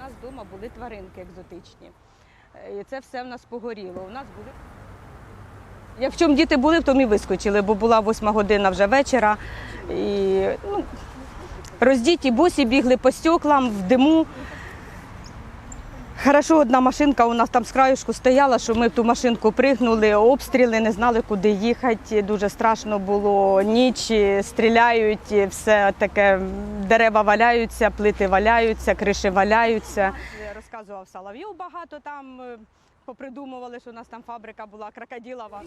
Нас вдома були тваринки екзотичні. Е, І це все в нас погоріло. У нас були. Як в чому діти були, в тому і вискочили, бо була восьма година вже вечора. І ну, роздіті босі бігли по стеклам в диму. Хорошо, одна машинка у нас там з краюшку стояла, що ми в ту машинку пригнули, обстріли, не знали, куди їхати. Дуже страшно було. Ніч стріляють, все таке, дерева валяються, плити валяються, криші валяються. Розказував Соловйов багато там. е, Попридумували, що у нас там фабрика була крокодилова.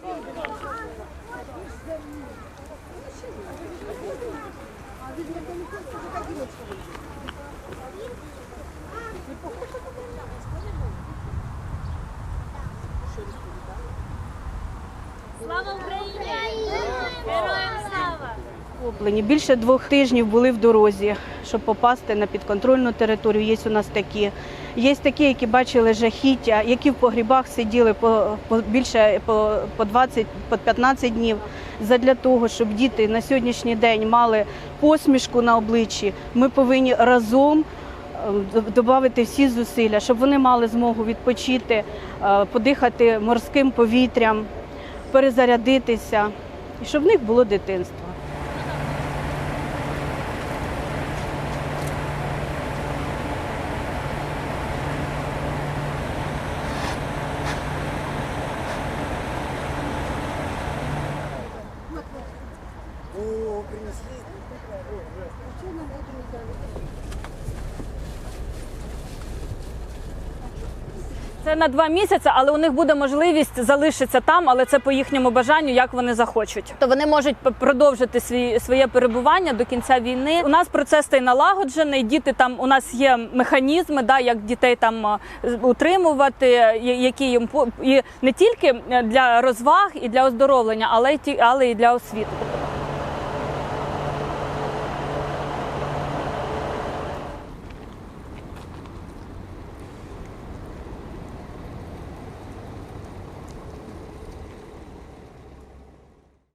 Слава Україні! Героям слава! Охоплені. Більше двох тижнів були в дорозі, щоб попасти на підконтрольну територію. Є у нас такі. Є такі, які бачили жахіття, які в погрібах сиділи по, по більше по, по 20, по 15 днів. Задля того, щоб діти на сьогоднішній день мали посмішку на обличчі, ми повинні разом додати всі зусилля, щоб вони мали змогу відпочити, е, подихати морським повітрям, перезарядитися, і щоб в них було дитинство. Це на два місяці, але у них буде можливість залишитися там, але це по їхньому бажанню, як вони захочуть. То вони можуть продовжити свій своє перебування до кінця війни. У нас процес цей налагоджений. Діти там у нас є механізми, да, як дітей там е, утримувати, які їм і не тільки для розваг і для оздоровлення, але й ті, але й для освіти.